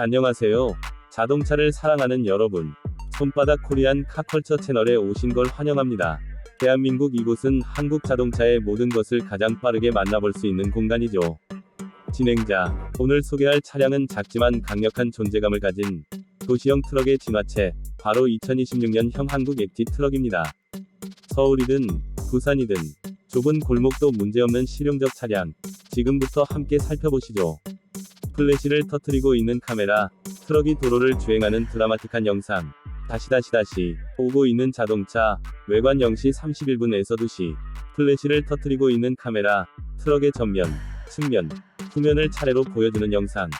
안녕하세요. 자동차를 사랑하는 여러분. 손바닥 코리안 카컬처 채널에 오신 걸 환영합니다. 대한민국 이곳은 한국 자동차의 모든 것을 가장 빠르게 만나볼 수 있는 공간이죠. 진행자. 오늘 소개할 차량은 작지만 강력한 존재감을 가진 도시형 트럭의 진화체, 바로 2026년형 한국 액티 트럭입니다. 서울이든 부산이든 좁은 골목도 문제없는 실용적 차량. 지금부터 함께 살펴보시죠. 플래시를 터트리고 있는 카메라, 트럭이 도로를 주행하는 드라마틱한 영상. 다시 다시 다시 오고 있는 자동차, 외관 0시 31분에서 2시. 플래시를 터트리고 있는 카메라, 트럭의 전면, 측면, 후면을 차례로 보여주는 영상.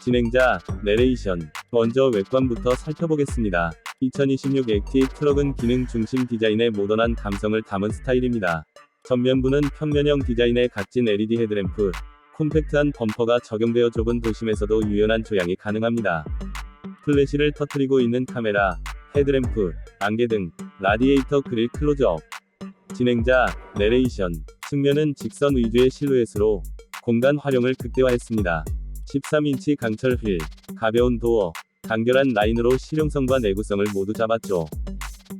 진행자, 내레이션. 먼저 외관부터 살펴보겠습니다. 2026 액티 트럭은 기능 중심 디자인의 모던한 감성을 담은 스타일입니다. 전면부는 평면형 디자인의 각진 LED 헤드램프, 콤팩트한 범퍼가 적용되어 좁은 도심에서도 유연한 조향이 가능합니다. 플래시를 터트리고 있는 카메라, 헤드램프, 안개등, 라디에이터 그릴 클로즈업. 진행자, 내레이션. 측면은 직선 위주의 실루엣으로 공간 활용을 극대화했습니다. 13인치 강철 휠, 가벼운 도어, 간결한 라인으로 실용성과 내구성을 모두 잡았죠.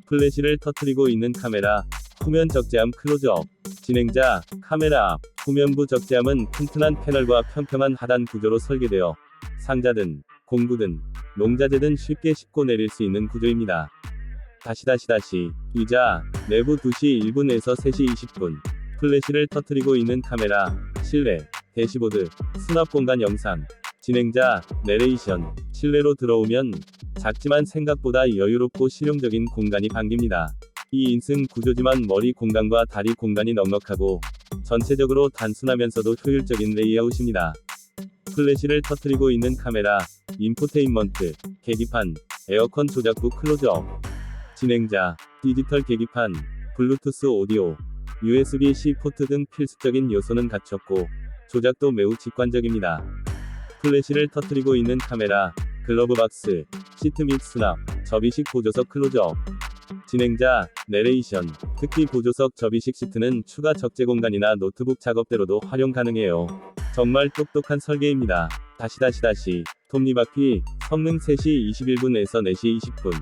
플래시를 터트리고 있는 카메라, 후면 적재함 클로즈업. 진행자, 카메라 앞, 후면부 적재함은 튼튼한 패널과 평평한 하단 구조로 설계되어 상자든, 공구든, 농자재든 쉽게 싣고 내릴 수 있는 구조입니다. 다시 다시 다시, 의자, 내부 2시 1분에서 3시 20분, 플래시를 터트리고 있는 카메라, 실내, 대시보드, 수납 공간 영상, 진행자, 내레이션, 실내로 들어오면 작지만 생각보다 여유롭고 실용적인 공간이 반깁니다. 이 인승 구조지만 머리 공간과 다리 공간이 넉넉하고 전체적으로 단순하면서도 효율적인 레이아웃입니다. 플래시를 터트리고 있는 카메라, 인포테인먼트, 계기판, 에어컨 조작부 클로즈업. 진행자, 디지털 계기판, 블루투스 오디오, USB-C 포트 등 필수적인 요소는 갖췄고 조작도 매우 직관적입니다. 플래시를 터트리고 있는 카메라, 글러브 박스, 시트 및 수납, 접이식 보조석 클로즈업. 진행자, 내레이션. 특히 보조석 접이식 시트는 추가 적재 공간이나 노트북 작업대로도 활용 가능해요. 정말 똑똑한 설계입니다. 다시 다시 다시. 톱니바퀴, 성능 3시 21분에서 4시 20분.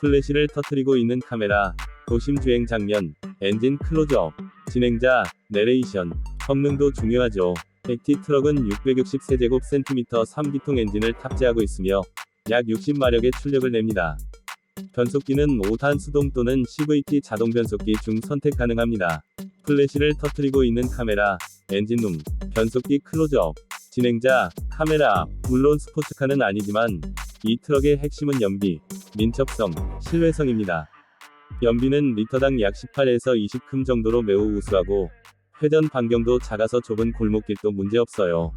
플래시를 터트리고 있는 카메라, 도심 주행 장면, 엔진 클로즈업. 진행자, 내레이션. 성능도 중요하죠. 액티 트럭은 660세제곱 센티미터 3기통 엔진을 탑재하고 있으며 약 60마력의 출력을 냅니다. 변속기는 5단 수동 또는 CVT 자동 변속기 중 선택 가능합니다. 플래시를 터트리고 있는 카메라, 엔진룸, 변속기 클로즈업. 진행자, 카메라 앞. 물론 스포츠카는 아니지만 이 트럭의 핵심은 연비, 민첩성, 실외성입니다. 연비는 리터당 약 18에서 20큼 정도로 매우 우수하고 회전 반경도 작아서 좁은 골목길도 문제없어요.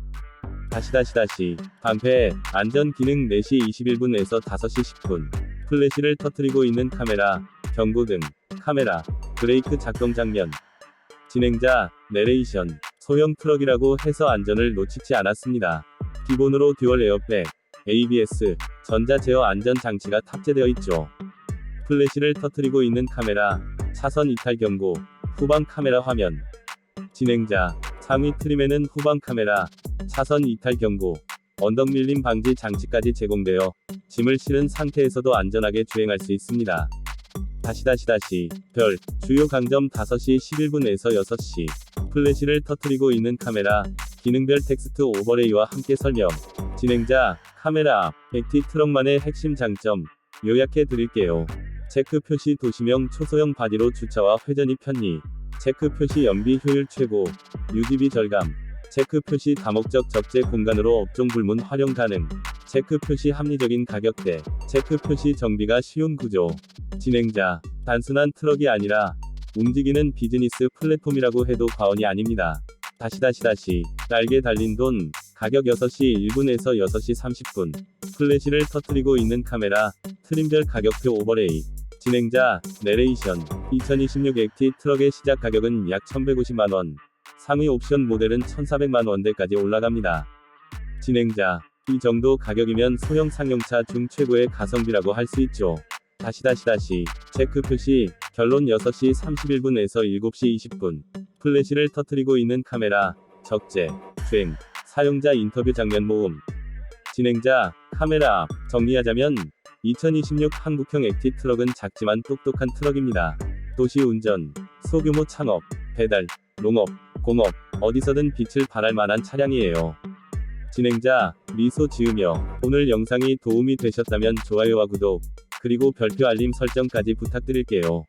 다시 다시 다시 방패 안전 기능 4시 21분에서 5시 10분 플래시를 터트리고 있는 카메라 경고등 카메라 브레이크 작동 장면 진행자 내레이션 소형 트럭이라고 해서 안전을 놓치지 않았습니다. 기본으로 듀얼 에어백 ABS 전자 제어 안전 장치가 탑재되어 있죠. 플래시를 터트리고 있는 카메라 차선 이탈 경고 후방 카메라 화면 진행자, 상위 트림에는 후방 카메라, 차선 이탈 경고, 언덕 밀림 방지 장치까지 제공되어 짐을 실은 상태에서도 안전하게 주행할 수 있습니다. 다시 다시 다시, 별, 주요 강점 5시 11분에서 6시, 플래시를 터트리고 있는 카메라, 기능별 텍스트 오버레이와 함께 설명, 진행자, 카메라 앞, 액티 트럭만의 핵심 장점, 요약해 드릴게요. 체크 표시 도시명 초소형 바디로 주차와 회전이 편리, 체크 표시 연비 효율 최고, UDB 절감, 체크 표시 다목적 적재 공간으로 업종 불문 활용 가능, 체크 표시 합리적인 가격대, 체크 표시 정비가 쉬운 구조. 진행자, 단순한 트럭이 아니라 움직이는 비즈니스 플랫폼이라고 해도 과언이 아닙니다. 다시 다시 다시, 날개 달린 돈, 가격 6시 1분에서 6시 30분, 플래시를 터트리고 있는 카메라, 트림별 가격표 오버레이, 진행자, 내레이션. 2026 액티 트럭의 시작 가격은 약 1150만원. 상위 옵션 모델은 1400만 원대까지 올라갑니다. 진행자. 이 정도 가격이면 소형 상용차 중 최고의 가성비라고 할 수 있죠. 다시 다시 다시. 체크 표시. 결론 6시 31분에서 7시 20분. 플래시를 터트리고 있는 카메라. 적재. 주행. 사용자 인터뷰 장면 모음. 진행자, 카메라 앞. 정리하자면 2026 한국형 액티 트럭은 작지만 똑똑한 트럭입니다. 도시 운전, 소규모 창업, 배달, 농업, 공업, 어디서든 빛을 발할 만한 차량이에요. 진행자, 미소 지으며 오늘 영상이 도움이 되셨다면 좋아요와 구독, 그리고 별표 알림 설정까지 부탁드릴게요.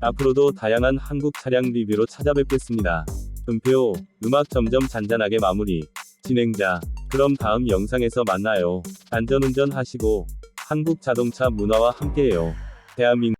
앞으로도 다양한 한국 차량 리뷰로 찾아뵙겠습니다. 음표, 음악 점점 잔잔하게 마무리. 진행자, 그럼 다음 영상에서 만나요. 안전운전 하시고, 한국 자동차 문화와 함께해요. 대한민국